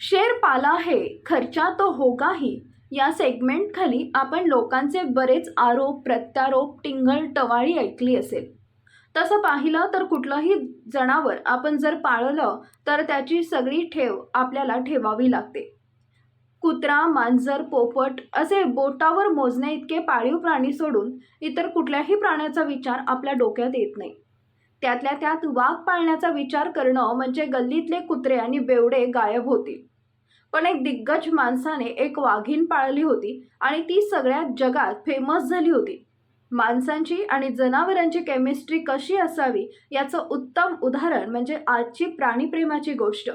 शेर पाला है खर्चा तो होगा ही या सेगमेंट खाली आपण लोकांचे बरेच आरोप प्रत्यारोप टिंगल टवाळी ऐकली असेल. तसं पाहिलं तर कुठलंही जनावर आपण जर पाळलं तर त्याची सगळी ठेव आपल्याला ठेवावी लागते. कुत्रा मांजर पोपट असे बोटावर मोजण्या इतके पाळीव प्राणी सोडून इतर कुठल्याही प्राण्याचा विचार आपल्या डोक्यात येत नाही. त्यातल्या त्यात वाघ पाळण्याचा विचार करणं म्हणजे गल्लीतले कुत्रे आणि बेवडे गायब होतील. पण एक दिग्गज माणसाने एक वाघीण पाळली होती आणि ती सगळ्या जगात फेमस झाली होती. माणसांची आणि जनावरांची केमिस्ट्री कशी असावी याचं उत्तम उदाहरण म्हणजे आजची प्राणीप्रेमाची गोष्ट.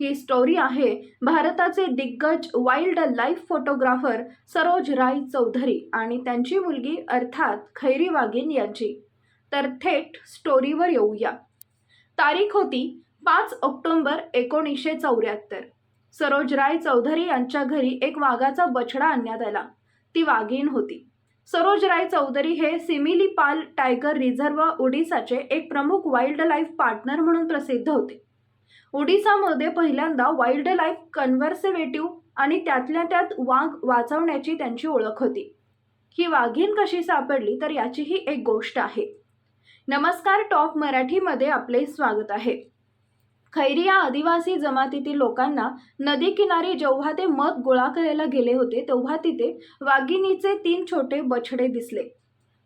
ही स्टोरी आहे भारताचे दिग्गज wildlife photographer Saroj Rai Chaudhary आणि त्यांची मुलगी अर्थात खैरी वाघीण यांची. तर थेट स्टोरीवर येऊया. तारीख होती पाच ऑक्टोंबर एकोणीसशे चौऱ्याहत्तर. सरोज राय चौधरी यांच्या घरी एक वाघाचा बछडा आणण्यात आला. ती वाघीण होती. सरोज राय चौधरी हे सिमिलीपाल टायगर रिझर्व ओडिसाचे एक प्रमुख वाईल्ड लाईफ पार्टनर म्हणून प्रसिद्ध होते. ओडिसामध्ये पहिल्यांदा वाईल्ड लाईफ कन्व्हर्सेवेटिव्ह आणि त्यातल्या त्यात वाघ वाचवण्याची त्यांची ओळख होती. ही वाघीण कशी सापडली तर याचीही एक गोष्ट आहे. नमस्कार टॉप मराठीमध्ये आपले स्वागत आहे. खैरी या आदिवासी जमातीतील लोकांना नदी किनारी जेव्हा ते मध गोळा करायला गेले होते तेव्हा तिथे वाघिणीचे तीन छोटे बछडे दिसले.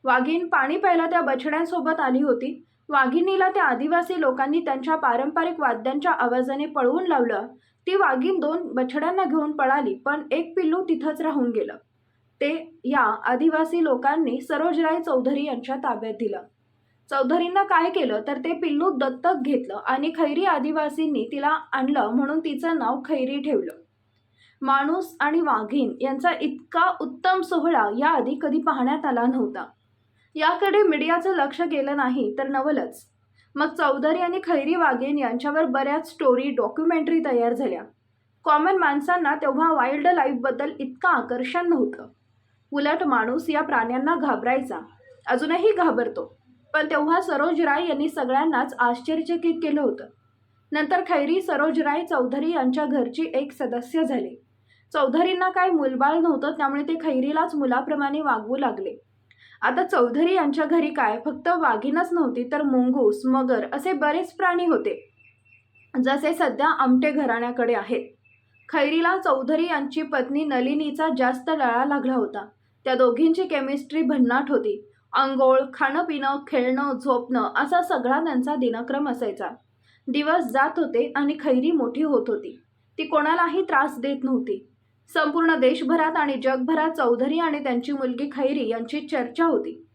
वाघीण पाणी प्यायला त्या बछड्यांसोबत आली होती. वाघिणीला त्या आदिवासी लोकांनी त्यांच्या पारंपरिक वाद्यांच्या आवाजाने पळवून लावलं. ती वाघीण दोन बछड्यांना घेऊन पळाली पण एक पिल्लू तिथंच राहून गेलं. ते या आदिवासी लोकांनी सरोजराय चौधरी यांच्या ताब्यात दिलं. चौधरींना काय केलं तर ते पिल्लू दत्तक घेतलं आणि खैरी आदिवासींनी तिला आणलं म्हणून तिचं नाव खैरी ठेवलं. माणूस आणि वाघीण यांचा इतका उत्तम सोहळा याआधी कधी पाहण्यात आला नव्हता. याकडे मीडियाचं लक्ष गेलं नाही तर नवलच. मग चौधरी आणि खैरी वाघीण यांच्यावर बऱ्याच स्टोरी डॉक्युमेंटरी तयार झाल्या. कॉमन माणसांना तेव्हा वाईल्ड लाईफबद्दल इतकं आकर्षण नव्हतं. उलट माणूस या प्राण्यांना घाबरायचा. अजूनही घाबरतो. पण तेव्हा सरोज राय यांनी सगळ्यांनाच आश्चर्यचकित केलं होतं. नंतर खैरी सरोज राय चौधरी यांच्या घरची एक सदस्य झाली. चौधरींना काय मुलबाळ नव्हतं त्यामुळे ते खैरीलाच मुलाप्रमाणे वागवू लागले. आता चौधरी यांच्या घरी काय? फक्त वाघीणच नव्हती तर मुंगूस मगर असे बरेच प्राणी होते जसे सध्या आमटे घराण्याकडे आहेत. खैरीला चौधरी यांची पत्नी नलिनीचा जास्त लळा लागला होता. त्या दोघींची केमिस्ट्री भन्नाट होती. आंघोळ खाणं पिणं खेळणं झोपणं असा सगळा त्यांचा दिनक्रम असायचा. दिवस जात होते आणि खैरी मोठी होत होती. ती कोणालाही त्रास देत नव्हती. संपूर्ण देशभरात आणि जगभरात चौधरी आणि त्यांची मुलगी खैरी यांची चर्चा होती.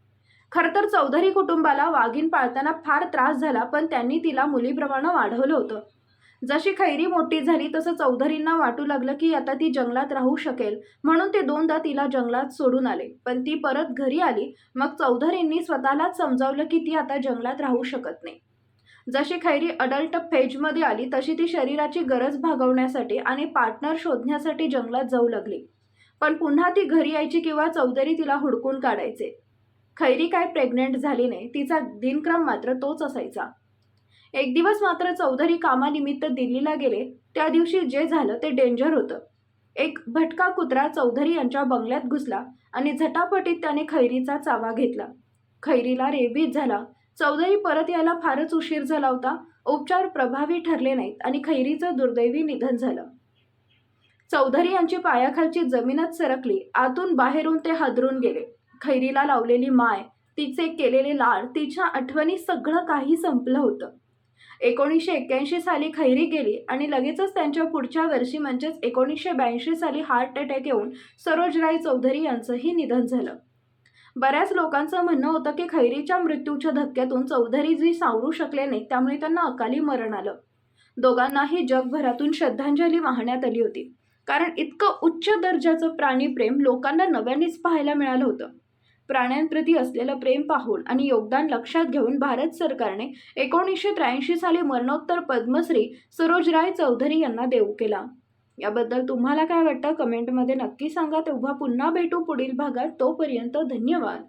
खरं तर चौधरी कुटुंबाला वाघीण पाळताना फार त्रास झाला पण त्यांनी तिला मुलीप्रमाणे वाढवलं होतं. जशी खैरी मोठी झाली तसं चौधरींना वाटू लागलं की आता ती जंगलात राहू शकेल. म्हणून ते दोनदा तिला जंगलात सोडून आले. पण ती परत घरी आली. मग चौधरींनी स्वतःलाच समजावलं की ती आता जंगलात राहू शकत नाही. जशी खैरी अडल्ट फेजमध्ये आली तशी ती शरीराची गरज भागवण्यासाठी आणि पार्टनर शोधण्यासाठी जंगलात जाऊ लागली. पण पुन्हा ती घरी यायची किंवा चौधरी तिला हुडकून काढायचे. खैरी काय प्रेग्नेंट झाली नाही तिचा दिनक्रम मात्र तोच असायचा. एक दिवस मात्र चौधरी कामानिमित्त दिल्लीला गेले. त्या दिवशी जे झालं ते डेंजर होतं. एक भटका कुत्रा चौधरी यांच्या बंगल्यात घुसला आणि झटापटीत त्याने खैरीचा चावा घेतला. खैरीला रेबीज झाला. चौधरी परत यायला फारच उशीर झाला होता. उपचार प्रभावी ठरले नाहीत आणि खैरीचं दुर्दैवी निधन झालं. चौधरी यांची पायाखालची जमीनच सरकली. आतून बाहेरून ते हादरून गेले. खैरीला लावलेली माय तिचे केलेले लाड तिच्या आठवणी सगळं काही संपलं होतं. एकोणीसशे एक्क्याऐंशी साली खैरी गेली आणि लगेचच त्यांच्या पुढच्या वर्षी म्हणजेच एकोणीसशे ब्याऐंशी साली हार्ट अटॅक येऊन सरोजराय चौधरी यांचंही निधन झालं. बऱ्याच लोकांचं म्हणणं होतं की खैरीच्या मृत्यूच्या धक्क्यातून चौधरी जी सावरू शकले नाही त्यामुळे त्यांना अकाली मरण आलं. दोघांनाही जगभरातून श्रद्धांजली वाहण्यात आली होती. कारण इतकं उच्च दर्जाचं प्राणीप्रेम लोकांना नव्यानेच पाहायला मिळालं होतं. प्राण्यांप्रती असलेलं प्रेम पाहून आणि योगदान लक्षात घेऊन भारत सरकारने एकोणीसशे त्र्याऐंशी साली मरणोत्तर पद्मश्री सरोजराय चौधरी यांना देऊ केला. याबद्दल तुम्हाला काय वाटतं? कमेंटमध्ये नक्की सांगा. तेव्हा पुन्हा भेटू पुढील भागात. तोपर्यंत धन्यवाद.